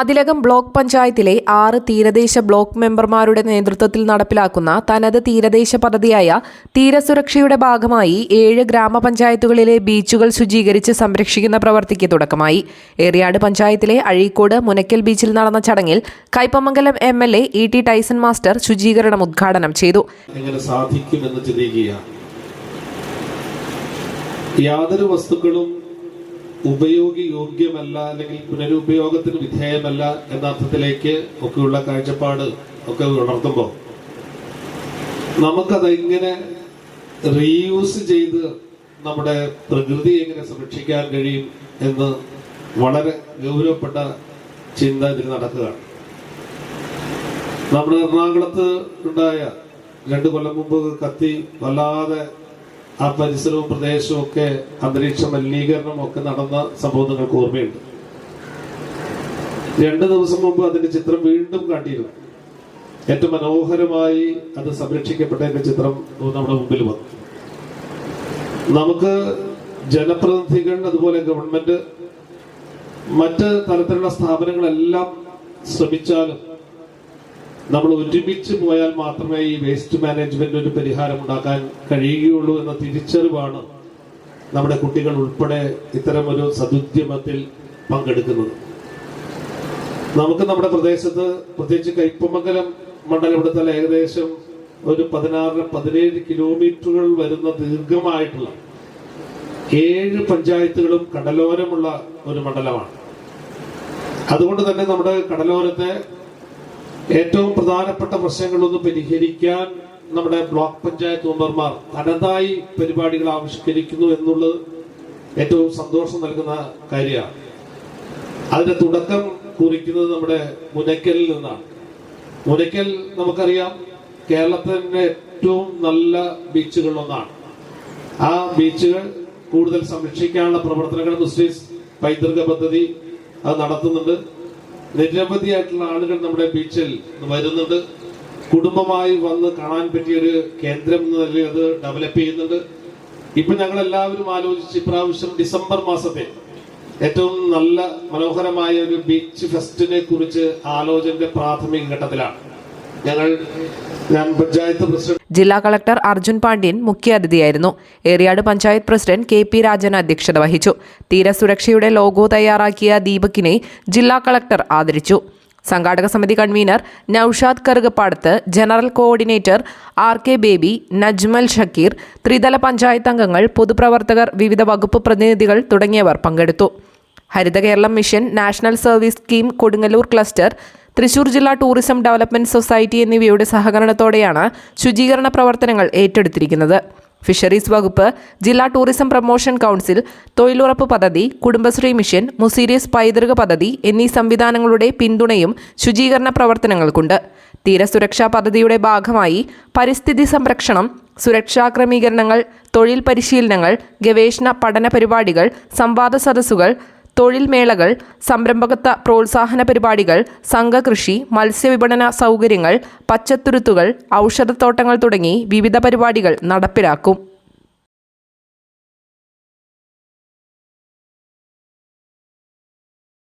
അതിലകം block പഞ്ചായത്തിലെ ആറ് തീരദേശ ബ്ലോക്ക് മെമ്പർമാരുടെ നേതൃത്വത്തിൽ നടപ്പിലാക്കുന്ന തനത് തീരദേശ പദ്ധതിയായ തീരസുരക്ഷയുടെ ഭാഗമായി ഏഴ് ഗ്രാമപഞ്ചായത്തുകളിലെ ബീച്ചുകൾ ശുചീകരിച്ച് സംരക്ഷിക്കുന്ന പ്രവൃത്തിക്ക് തുടക്കമായി. ഏറിയാട് പഞ്ചായത്തിലെ അഴീക്കോട് മുനക്കൽ ബീച്ചിൽ നടന്ന ചടങ്ങിൽ Kaipamangalam M L A E T Tyson master ശുചീകരണം ഉദ്ഘാടനം ചെയ്തു. യാതൊരു വസ്തുക്കളും ഉപയോഗയോഗ്യമല്ല അല്ലെങ്കിൽ പുനരുപയോഗത്തിന് വിധേയമല്ല എന്ന അർത്ഥത്തിലേക്ക് ഒക്കെയുള്ള കാഴ്ചപ്പാട് ഒക്കെ ഉണർത്തുമ്പോൾ നമുക്കതെങ്ങനെ റീയൂസ് ചെയ്ത് നമ്മുടെ പ്രകൃതി എങ്ങനെ സംരക്ഷിക്കാൻ കഴിയും എന്ന് വളരെ ഗൗരവപ്പെട്ട ചിന്ത ഇതിൽ നടക്കുകയാണ്. നമ്മുടെ എറണാകുളത്ത് ഉണ്ടായ രണ്ടു കൊല്ലം മുമ്പ് കത്തി വല്ലാതെ ആ പരിസരവും പ്രദേശവും ഒക്കെ അന്തരീക്ഷ മലിനീകരണം ഒക്കെ നടന്ന സംഭവം നിങ്ങൾക്ക് ഓർമ്മയുണ്ട്. രണ്ട് ദിവസം മുമ്പ് അതിന്റെ ചിത്രം വീണ്ടും കണ്ടിരുന്നു. ഏറ്റവും മനോഹരമായി അത് സംരക്ഷിക്കപ്പെട്ടതിന്റെ ചിത്രം നമ്മുടെ മുമ്പിൽ വന്നു. നമുക്ക് ജനപ്രതിനിധികൾ അതുപോലെ ഗവൺമെന്റ് മറ്റ് തരത്തിലുള്ള സ്ഥാപനങ്ങളെല്ലാം ശ്രമിച്ചാലും നമ്മൾ ഒരുമിച്ച് പോയാൽ മാത്രമേ ഈ വേസ്റ്റ് മാനേജ്മെന്റ് ഒരു പരിഹാരം ഉണ്ടാക്കാൻ കഴിയുകയുള്ളൂ എന്ന തിരിച്ചറിവാണ് നമ്മുടെ കുട്ടികൾ ഉൾപ്പെടെ ഇത്തരം ഒരു സതുദ്യമത്തിൽ പങ്കെടുക്കുന്നത്. നമുക്ക് നമ്മുടെ പ്രദേശത്ത് പ്രത്യേകിച്ച് കൈപ്പമംഗലം മണ്ഡലം ഇവിടുത്തെ ഏകദേശം ഒരു പതിനാറ് പതിനേഴ് കിലോമീറ്ററുകൾ വരുന്ന ദീർഘമായിട്ടുള്ള ഏഴ് പഞ്ചായത്തുകളും കടലോരമുള്ള ഒരു മണ്ഡലമാണ്. അതുകൊണ്ട് തന്നെ നമ്മുടെ കടലോരത്തെ ഏറ്റവും പ്രധാനപ്പെട്ട പ്രശ്നങ്ങളൊന്ന് പരിഹരിക്കാൻ നമ്മുടെ ബ്ലോക്ക് പഞ്ചായത്ത് മെമ്പർമാർ തനതായി പരിപാടികൾ ആവിഷ്കരിക്കുന്നു എന്നുള്ളത് ഏറ്റവും സന്തോഷം നൽകുന്ന കാര്യമാണ്. അതിന്റെ തുടക്കം കുറിക്കുന്നത് നമ്മുടെ മുനക്കലിൽ നിന്നാണ്. മുനക്കൽ നമുക്കറിയാം കേരളത്തിന്റെ ഏറ്റവും നല്ല ബീച്ചുകളിൽ ഒന്നാണ് ആ ബീച്ചുകൾ കൂടുതൽ സംരക്ഷിക്കാനുള്ള പ്രവർത്തനങ്ങൾ മുസ്ലിംസ് പൈതൃക പദ്ധതി അത് നടത്തുന്നുണ്ട്. നിരവധിയായിട്ടുള്ള ആളുകൾ നമ്മുടെ ബീച്ചിൽ വരുന്നുണ്ട് കുടുംബമായി വന്ന് കാണാൻ പറ്റിയ ഒരു കേന്ദ്രം എന്ന നിലയിൽ അത് ഡെവലപ്പ് ചെയ്യുന്നുണ്ട്. ഇപ്പൊ ഞങ്ങൾ എല്ലാവരും ആലോചിച്ച് ഇപ്രാവശ്യം ഡിസംബർ മാസത്തെ ഏറ്റവും നല്ല മനോഹരമായ ഒരു ബീച്ച് ഫെസ്റ്റിനെ കുറിച്ച് ആലോചനയുടെ പ്രാഥമിക ഘട്ടത്തിലാണ്. ഞങ്ങൾ ഞാൻ ജില്ലാ collector Arjun Pandian മുഖ്യാതിഥിയായിരുന്നു Eriyad panchayat president K P Rajan അധ്യക്ഷത വഹിച്ചു. തീരസുരക്ഷയുടെ ലോഗോ തയ്യാറാക്കിയ ദീപക്കിനെ ജില്ലാ കളക്ടർ ആദരിച്ചു. സംഘാടക സമിതി convener Naushad Karukapadath general coordinator R K Baby Najmal Shakeer ത്രിതല പഞ്ചായത്ത് അംഗങ്ങൾ പൊതുപ്രവർത്തകർ വിവിധ വകുപ്പ് പ്രതിനിധികൾ തുടങ്ങിയവർ പങ്കെടുത്തു. Haritha Keralam mission national service scheme Kodungallur cluster Thrissur ജില്ലാ ടൂറിസം ഡെവലപ്മെന്റ് സൊസൈറ്റി എന്നിവയുടെ സഹകരണത്തോടെയാണ് ശുചീകരണ പ്രവർത്തനങ്ങൾ ഏറ്റെടുത്തിരിക്കുന്നത്. ഫിഷറീസ് വകുപ്പ് ജില്ലാ ടൂറിസം പ്രൊമോഷൻ കൗൺസിൽ തൊഴിലുറപ്പ് പദ്ധതി കുടുംബശ്രീ മിഷൻ മുസീരിയസ് പൈതൃക പദ്ധതി എന്നീ സംവിധാനങ്ങളുടെ പിന്തുണയും ശുചീകരണ പ്രവർത്തനങ്ങൾക്കുണ്ട്. തീരസുരക്ഷാ പദ്ധതിയുടെ ഭാഗമായി പരിസ്ഥിതി സംരക്ഷണം സുരക്ഷാ ക്രമീകരണങ്ങൾ തൊഴിൽ പരിശീലനങ്ങൾ ഗവേഷണ പഠന പരിപാടികൾ സംവാദ സദസ്സുകൾ തൊഴിൽ മേളകൾ സംരംഭകത്വ പ്രോത്സാഹന പരിപാടികൾ സംഘകൃഷി മത്സ്യവിപണന സൗകര്യങ്ങൾ പച്ചത്തുരുത്തുകൾ ഔഷധത്തോട്ടങ്ങൾ തുടങ്ങി വിവിധ പരിപാടികൾ നടപ്പിലാക്കും.